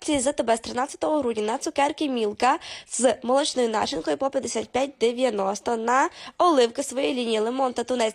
Акції за тебе з 13 грудня на цукерки Мілка з молочною начинкою по 55,90, на оливки своєї лінії лимон та тунець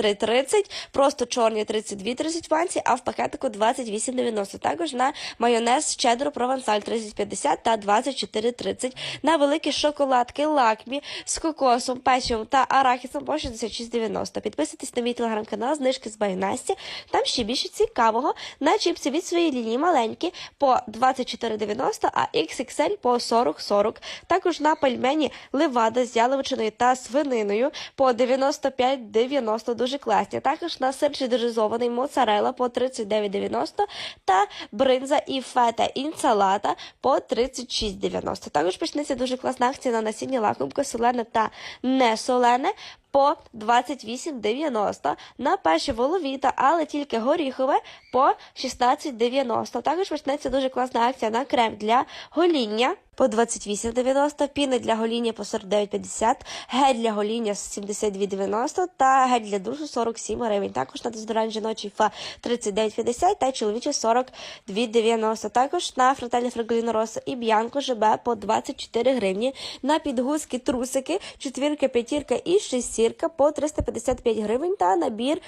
33,30, просто чорні 32,30 банці, а в пакетику 28,90. Також на майонез чеддер провансаль 30,50 та 24,30, на великі шоколадки лакмі з кокосом, печивом та арахісом по 66,90. Підписуйтесь на мій телеграм-канал, знижки з Байнасті. Там ще більше цікавого. На чіпси від своєї лінії маленькі по 24,90, а XXL по 40,40. Також на пельмені левада з яловичиною та свининою по 95,90. Дуже класні. Також на сир чедеризований моцарела по 39,90 та бринза і фета інсалата по 36,90. Також почнеться дуже класна акція на насіння лакомка солене та не солене по 28,90 на перші воловіта, але тільки горіхове по 16,90. Також почнеться дуже класна акція на крем для гоління по 28,90, піни для гоління по 49,50, гель для гоління 72,90 та гель для душу 47 гривень. Також на дезодорант жіночий фа 39,50 та чоловічий 42,90. Також на фрателі фраголіно роса і б'янко ЖБ по 24 гривні. На підгузки трусики, четвірка, п'ятірка і шестірка по 355 гривень та набір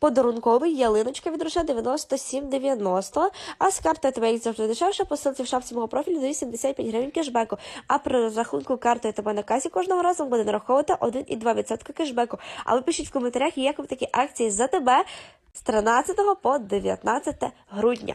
Подарунковий ялиночка від Роше 97,90, а з карти ТБ завжди дешевше, Посилці в шапці мого профілю даю 75 гривень кешбеку. А при розрахунку картою ТБ на касі кожного разу буде нараховувати 1,2% кешбеку. А ви пишіть в коментарях, як ви такі акції за тебе з 13 по 19 грудня.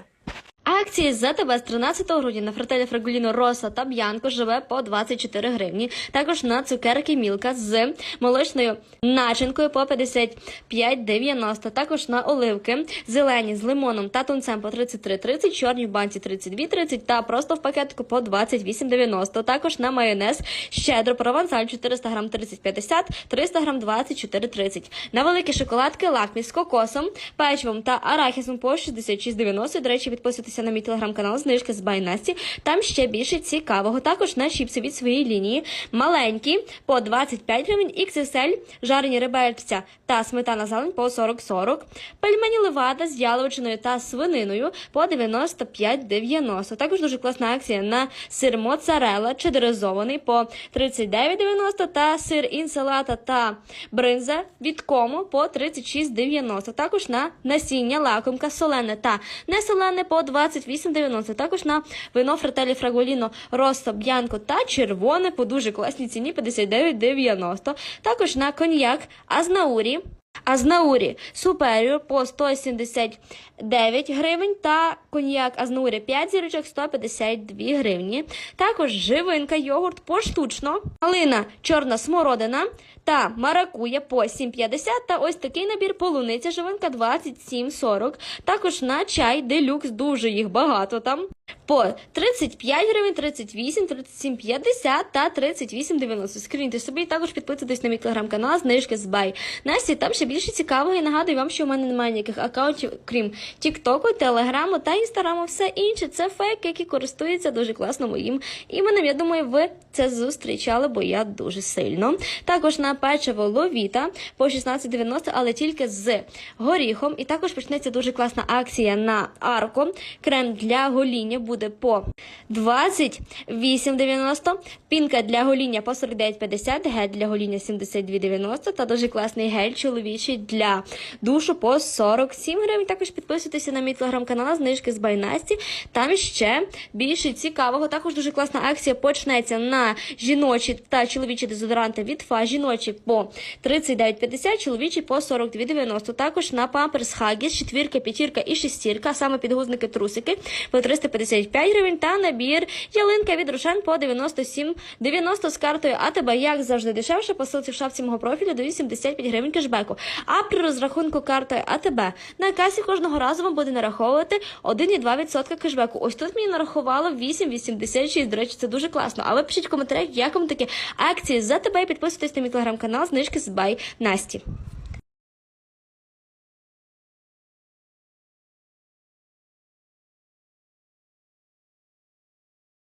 Акції за тебе з 13 грудня на фрателі Фрагуліно Роса та Б'янко живе по 24 гривні. Також на цукерки Мілка з молочною начинкою по 55,90. Також на оливки зелені з лимоном та тунцем по 33,30, чорні в банці 32,30 та просто в пакетику по 28,90. Також на майонез щедро провансаль 400 грам 30,50, 300 грам 24,30. На великі шоколадки лакмі з кокосом, печивом та арахісом по 66,90. До речі, підписуйтесь на мій телеграм-канал знижки з Байнасті. Там ще більше цікавого. Також на чіпси від своєї лінії. Маленькі по 25 гривень, XXL, жарені ребельця та сметана зелень по 40-40. Пельмені левада з яловичиною та свининою по 95,90. Також дуже класна акція на сир моцарелла чедеризований по 39,90 та сир інсалата та бринза від кому по 36,90. Також на насіння лакомка солене та несолене по 28,90. Також на вино фрателі фраголіно Росто Б'янко та червоне по дуже класній ціні 59,90. Також на коньяк Азнаурі. Азнаурі Суперіор по 179 гривень та коньяк Азнаурі 5 зірочок 152 гривні. Також живинка йогурт поштучно, малина чорна смородина та маракуя по 7,50 та ось такий набір полуниця живинка 27,40. Також на чай делюкс, дуже їх багато там. По 35 гривень, 38, 37, 50 та 38,90. Скріньте собі і також підписуйтесь на мій телеграм-канал знижки з Бай. Насті, там ще більше цікавого і нагадую вам, що в мене немає ніяких аккаунтів, крім Тіктоку, Телеграму та Інстаграму. Все інше це фейк, який користується дуже класно моїм іменем. Я думаю, ви це зустрічали, бо я дуже сильно. Також на печиво ловіта по 16,90, але тільки з горіхом. І також почнеться дуже класна акція на арко. Крем для гоління буде по 28,90, пінка для гоління по 49,50, гель для гоління 72,90 та дуже класний гель чоловічий для душу по 47 гривень. Також підписуйтеся на мій телеграм-канал, знижки з Байнасті. Там ще більше цікавого. Також дуже класна акція почнеться на жіночі та чоловічі дезодоранти від ФА. Жіночі по 39,50, чоловічі по 42,90. Також на памперс Хагіс, четвірка, п'ятірка і шестірка, саме підгузники трусики по 355 гривень та набір ялинка від Рошен по 97,90 з картою АТБ. Як завжди дешевше, по ссылці в шапці мого профілю даю 75 гривень кешбеку. А при розрахунку картою АТБ на касі кожного разу вам буде нараховувати 1,2% кешбеку. Ось тут мені нарахувало 8,86. До речі, це дуже класно. А ви пишіть в коментарях, як вам такі акції за тебе і підписуйтесь на мій телеграм-канал знижки з Бай Насті.